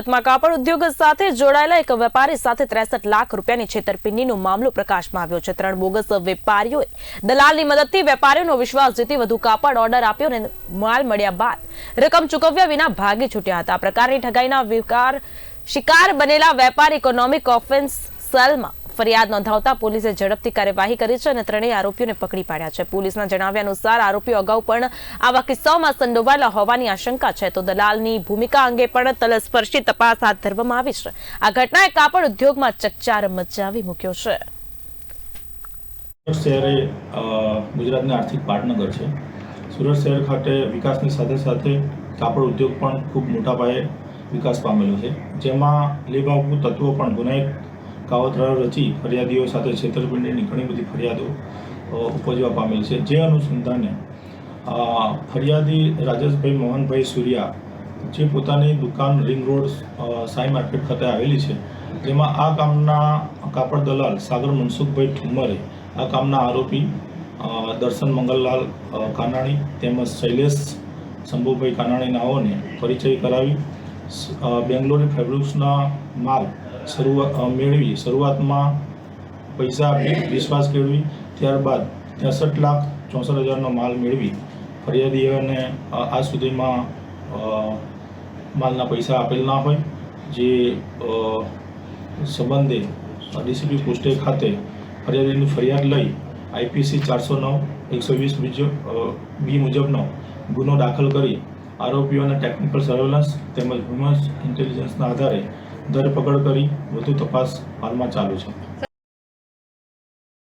સુરતમાં કાપડ ઉદ્યોગ સાથે જોડાયેલા એક વેપારી સાથે ત્રેસઠ લાખ રૂપિયાની છેતરપિંડીનો મામલો પ્રકાશમાં આવ્યો છે. ત્રણ બોગસ વેપારીઓએ દલાલની મદદથી વેપારીઓનો વિશ્વાસ જીતી વધુ કાપડ ઓર્ડર આપ્યો અને માલ મળ્યા બાદ રકમ ચૂકવ્યા વિના ભાગી છૂટ્યા હતા. આ પ્રકારની ઠગાઈના વિકાર શિકાર બનેલા વેપારી ઇકોનોમિક ઓફેન્સ સેલમાં ફરિયાદ નોંધાવતા પોલીસે ઝડપથી કાર્યવાહી કરી છે અને ત્રણેય આરોપીઓને પકડી પાડ્યા છે. પોલીસના જણાવ્યા અનુસાર આરોપીઓ અગાઉ પણ આવા કિસ્સાઓમાં સંડોવાયેલા હોવાની આશંકા છે. તો દલાલની ભૂમિકા અંગે પણ તલસ્પર્શી તપાસ હાથ ધરવામાં આવી છે. આ ઘટનાએ કાપડ ઉદ્યોગમાં ચકચાર મચાવી મૂક્યો છે. શહેરે ગુજરાતની આર્થિક પાટનગર છે. સુરત શહેર ખાતે વિકાસની સાથે સાથે કાપડ ઉદ્યોગ પણ ખૂબ મોટા પાયે વિકાસ પામેલો છે. જેમાં લેભાગુ તત્વો પણ ગુનાહિત કાવતરા રચી ફરિયાદીઓ સાથે છેતરપિંડીની ઘણી બધી ફરિયાદો ઉપજવા પામેલ છે. જે અનુસંધાને ફરિયાદી રાજેશભાઈ મોહનભાઈ સૂર્યા, જે પોતાની દુકાન રિંગ રોડ સાઈ માર્કેટ ખાતે આવેલી છે જેમાં આ કામના કાપડ દલાલ સાગર મનસુખભાઈ ઠુમ્મરે, આ કામના આરોપી દર્શન મંગલલાલ કાનાણી તેમજ શૈલેષ શંભુભાઈ કાનાણી નાઓને પરિચય કરાવી બેંગ્લોરી ફેબ્રિક્સના માલ શરૂઆત મેળવી. શરૂઆતમાં પૈસા આપી, વિશ્વાસ કેળવી. ત્યારબાદ ત્રેસઠ લાખ ચોસઠ હજારનો માલ મેળવી. ફરિયાદીઓને આજ સુધીમાં માલના પૈસા આપેલ ના હોય. જે સંબંધે ડીસીપી પોસ્ટે ખાતે ફરિયાદીની ફરિયાદ લઈ આઈપીસી ચારસો નવ, એકસો વીસ બી મુજબનો ગુનો દાખલ કરી આરોપીઓને ટેકનિકલ સર્વેલન્સ તેમજ હ્યુમન ઇન્ટેલિજન્સના આધારે ધરપકડ કરી વધુ તપાસ હાલમાં ચાલુ છે.